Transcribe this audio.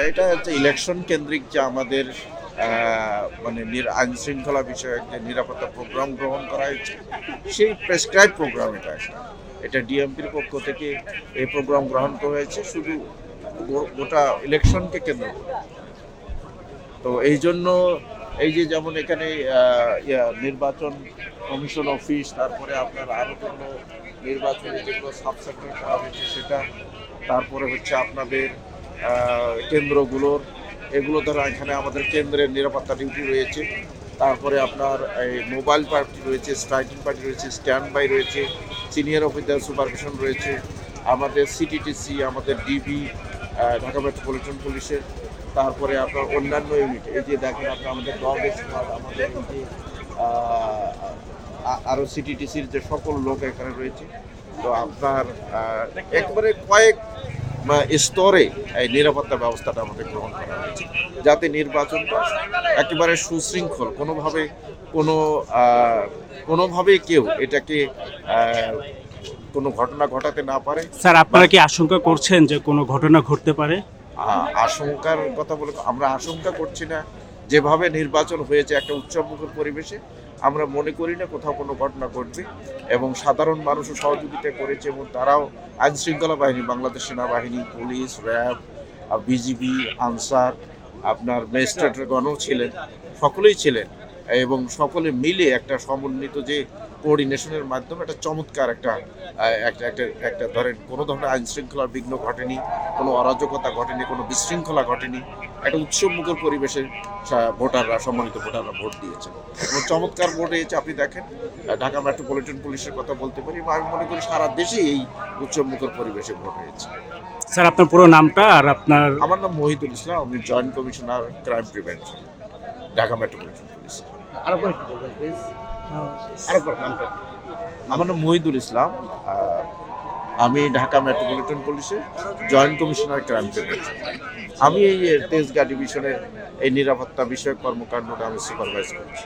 না এটা হচ্ছে ইলেকশন কেন্দ্রিক যে আমাদের মানে আইন শৃঙ্খলা বিষয়ক যে নিরাপত্তা প্রোগ্রাম গ্রহণ করা হয়েছে, সেই প্রেসক্রাইব প্রোগ্রাম এটা একটা। এটা ডিএমপির পক্ষ থেকে এই প্রোগ্রাম গ্রহণ করা হয়েছে, শুধু গোটা ইলেকশনকে কেন্দ্র করে। তো এই জন্য এই যে যেমন এখানে নির্বাচন কমিশন অফিস, তারপরে আপনার আরও কোনো নির্বাচনে যেগুলো সাবসেক্টর করা হয়েছে সেটা, তারপরে হচ্ছে আপনাদের কেন্দ্রগুলোর এগুলো ধরো এখানে আমাদের কেন্দ্রের নিরাপত্তা ডিউটি রয়েছে। তারপরে আপনার এই মোবাইল পার্টি রয়েছে স্ট্রাইকিং পার্টি রয়েছে স্ট্যান্ড বাই রয়েছে সিনিয়র অফিসার সুপারভিশন রয়েছে আমাদের সিটিটিসি আমাদের ডিবি ঢাকা মেট্রোপলিটন পুলিশের তারপরে আপনার অন্যান্য ইউনিট এই যে দেখেন আপনার আমাদের ডগ স্কোয়াড আমাদের যে আহ, আ- আরও সিটিটিসির যে সকল লোক এখানে রয়েছে তো আপনার একবারে কয়েক স্তরে এই নিরাপত্তা ব্যবস্থাটা আমাদের গ্রহণ করা হয়েছে। যাতে নির্বাচনটা একেবারে সুশৃঙ্খল কোনোভাবে কোনো আহ, কোনোভাবেই কেউ এটাকে কোনো ঘটনা ঘটাতে না পারে। স্যার আপনারা কি আশঙ্কা করছেন যে কোনো ঘটনা ঘটতে পারে? আশঙ্কার কথা বলে আমরা আশঙ্কা করছি না। যেভাবে নির্বাচন হয়েছে একটা উৎসবমুখর পরিবেশে আমরা মনে করি না কোথাও কোনো ঘটনা ঘটবে এবং সাধারণ মানুষও সহযোগিতা করেছে এবং তারাও আইন শৃঙ্খলা বাহিনী, বাংলাদেশ সেনাবাহিনী, পুলিশ, র্যাব বিজিবি, আনসার, আপনার ম্যাজিস্ট্রেটগণও ছিলেন, সকলেই ছিলেন এবং সকলে মিলে একটা সমন্বিত যে কোঅর্ডিনেশনের মাধ্যমে একটা চমৎকার একটা একটা একটা একটা ধরেন কোনো ধরনের আইন শৃঙ্খলার বিঘ্ন ঘটেনি কোনো অরাজকতা ঘটেনি কোনো বিশৃঙ্খলা ঘটেনি একটা উৎসবমুখর পরিবেশে ভোটাররা সম্মানিত ভোটাররা ভোট দিয়েছেন। এবং চমৎকার ভোট হয়েছে আপনি দেখেন ঢাকা মেট্রোপলিটন পুলিশের কথা বলতে পারি এবং আমি মনে করি সারা দেশে এই উৎসবমুখর পরিবেশে ভোট হয়েছে। স্যার আপনার পুরো নামটা আর আপনার আমার নাম মহিদুল ইসলাম আমি joint commissioner crime prevention Dhaka metropolitan police. আর একটু বলবেন প্লিজ আরেকবার নামটা আমার নাম মহিদুল ইসলাম আমি ঢাকা মেট্রোপলিটন পুলিশে জয়েন্ট কমিশনার ক্রাইম প্রিভেনশন আমি এই তেজগাঁ ডিভিশনের এই নিরাপত্তা বিষয়ক কর্মকাণ্ডটা আমি সুপারভাইজ করছি।